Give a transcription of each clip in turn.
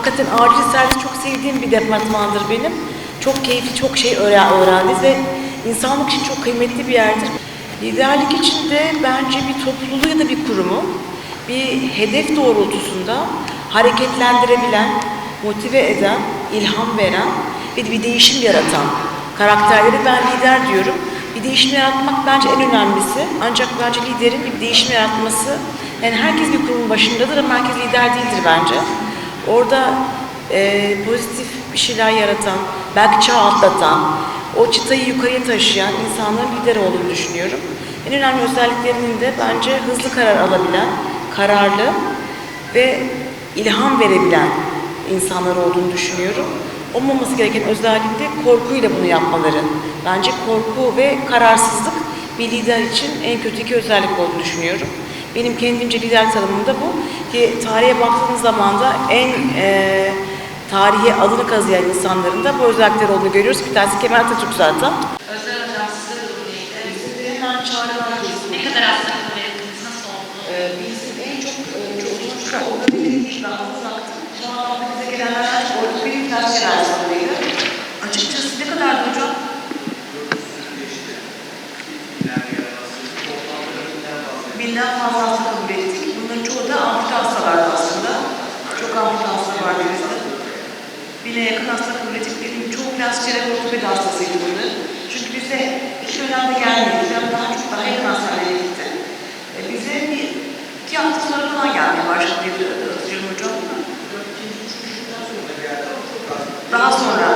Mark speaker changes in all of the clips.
Speaker 1: Hakikaten acil servis çok sevdiğim bir departmandır benim. Çok keyifli, çok şey öğren- öğrendik ve insanlık için çok kıymetli bir yerdir. Liderlik için de bence bir topluluğu ya da bir kurumu bir hedef doğrultusunda hareketlendirebilen, motive eden, ilham veren ve bir değişim yaratan karakterleri ben lider diyorum. Bir değişim yaratmak bence en önemlisi. Ancak bence liderin bir değişim yaratması, yani herkes bir kurumun başındadır ama herkes lider değildir bence. Orada e, pozitif bir şeyler yaratan, belki çağ atlatan, o çıtayı yukarıya taşıyan insanların lider olduğunu düşünüyorum. En önemli özelliklerinin de bence hızlı karar alabilen, kararlı ve ilham verebilen insanlar olduğunu düşünüyorum. Olmaması gereken özellik de korkuyla bunu yapmaları. Bence korku ve kararsızlık bir lider için en kötü iki özellik olduğunu düşünüyorum. Benim kendimce lider tanımım da bu. Ki tarihe baktığınız zaman da en e, tarihe adını kazıyan insanların da bu özellikler olduğunu görüyoruz. Bir tanesi Kemal Atatürk zaten.
Speaker 2: Özel hocam size durum neydi?
Speaker 1: Hemen çağrılar
Speaker 2: Ne kadar hastalık verdiniz? Nasıl oldu?
Speaker 1: Ee, bizim en çok e, çoğunlukla ortopedik değil, daha uzaktı. Şu an bize gelenler ortopedik plastik hastalarıydı. Açıkçası ne kadardı hocam? Binden fazla hasta kabul ettik. Bunların çoğu da ampute hastalardı aslında. Çok ampute hasta vardı bizde. Bine yakın hasta kabul ettik. Benim çoğu plastik cerrahi ortopedi hastasıydı bunlar. Çünkü bize iki dönemde gelmedi. Ben daha çok daha yakın hastaneye gitti. E, bize bir iki hafta sonra falan gelmeye başladı diye hatırlıyorum hocam. Daha sonra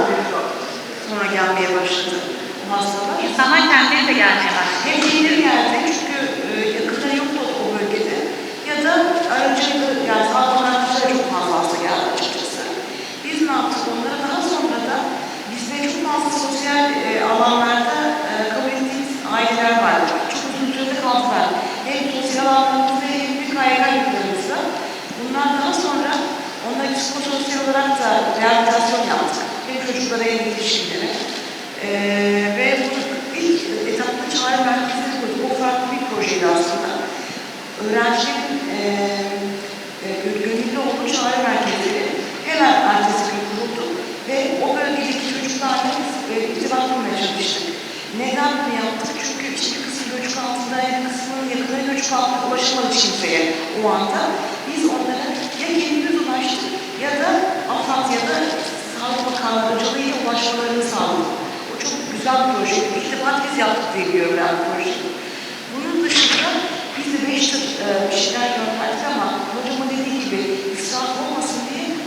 Speaker 1: sonra gelmeye başladı bu hastalar.
Speaker 2: İnsanlar kendileri de gelmeye başladı.
Speaker 1: Hem yenileri geldi çünkü e, yakınları yoktu o bölgede ya da öncelikle yani sağlık öğrencileri çok fazla hasta geldi açıkçası. Biz ne yaptık onlara? Daha sonra da bizde çok fazla sosyal e, alanlarda e, kabul ettiğimiz aileler var. Çok uzun sürede kaldılar. Hem sosyal alanlarımızda hem de KYK yurtlarımızda. Bunlar daha sonra onlara psikososyal olarak da rehabilitasyon yaptık. Hem çocuklara hem yetişkinlere. Ee, ve bu ilk etapta çağrı merkezleri koyduk. O farklı bir projeydi aslında. Öğrencilerin e, e, gönüllü olduğu çağrı merkezleri hemen ertesi gün kuruldu. Ve o bölgedeki çocuklarla e, irtibat kurmaya çalıştık. Neden bunu yaptık? Çünkü bir kısmı göçük altında, bir kısmının yakınları göçük altında ulaşamadı kimseye o anda. Biz onlara ya kendimiz ulaştık ya da AFAD ya da Sağlık Bakanlığı aracılığıyla ulaşmalarını sağladık. O çok güzel bir proje. Defa biz yaptık diye biliyorum ben projeyi. Bunun dışında biz de beş tır e, bir şeyler gönderdik ama hocamın dediği gibi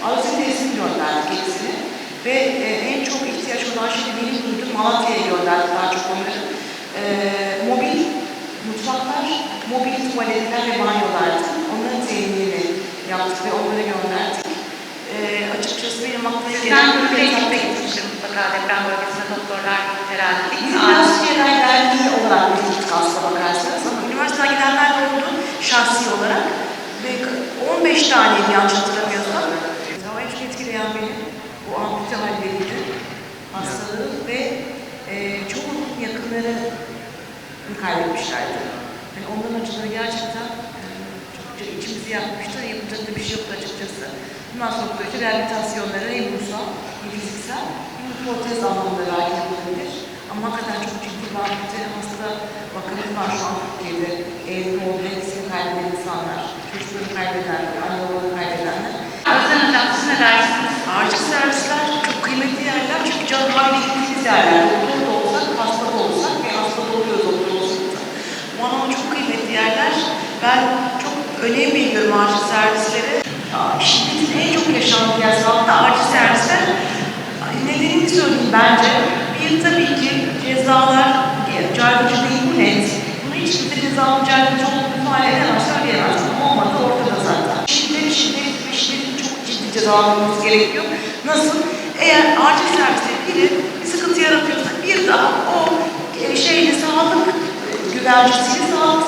Speaker 1: arzu teslim gönderdik hepsini. Ve e, en çok ihtiyaç olan şey de benim duyduğum Malatya'ya gönderdik daha çok onları. E, mobil mutfaklar, mobil tuvaletler ve banyolardı. Onların teminini yaptık ve onlara gönderdik. E, açıkçası benim aklıma gelen bir
Speaker 2: gitmek gitmiştir mutlaka deprem bölgesine doktorlar herhalde. değil mi?
Speaker 1: Biz biraz şeyler derneği olarak bir gittik aslına bakarsanız ama üniversiteden gidenler de oldu şahsi olarak. Ve 15 taneydi yanlış. Ama en çok etkileyen beni bu ampute halleriydi. Hastalığı ve e, çoğunun yakınları kaybetmişlerdi. Yani onların acıları gerçekten e, çokça içimizi yakmıştı. Yapacak da bir şey yoktu açıkçası. Bundan sonra böyle rehabilitasyonları hem ruhsal hem fiziksel hem protez anlamında belki yapılabilir. Ama hakikaten çok ciddi bir ampute hasta vakamız var şu an Türkiye'de. Elini oldu, hepsini kaybeden insanlar, çocuklarını kaybedenler, anne babalarını kaybedenler.
Speaker 2: Özel hocam siz?
Speaker 1: Acil servisler çok kıymetli yerler çünkü canlılar bildiğimiz yerler. Doktor da olsak, hasta da olsak ve hasta da oluyoruz doktor olsak da. Bu anlamda çok kıymetli yerler. Ben çok önem veriyorum acil servislere. Şiddetin en çok yaşandığı yer sağlıkta acil servisler. Nedenini söyleyeyim bence. Bir tabii ki cezalar, caydırıcı değil bu net. Bunu hiç kimse cezalı caydırıcı olduğunu ifade edemez, söyleyemez. Olmadı ortada zaten. Şiddet, şiddet ve şiddetin çok cezalanması gerekiyor. Nasıl? Eğer acil serviste biri bir sıkıntı yaratıyorsa bir daha o e, şeyle sağlık güvencesiyle sağlık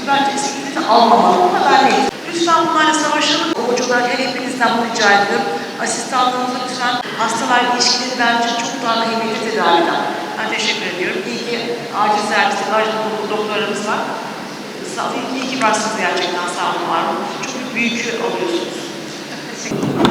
Speaker 1: güvencesiyle de almamalı. Bu kadar net. Lütfen bunlarla savaşalım. O hocalar el hepinizden bunu rica ediyorum. Asistanlığınızı lütfen hastalar ilişkileri bence çok daha kıymetli tedaviden. Ben teşekkür ediyorum. İyi ki acil serviste acil doktorlarımız var. Sağ. İyi ki varsınız gerçekten sağ olun var olun. Çok büyük alıyorsunuz.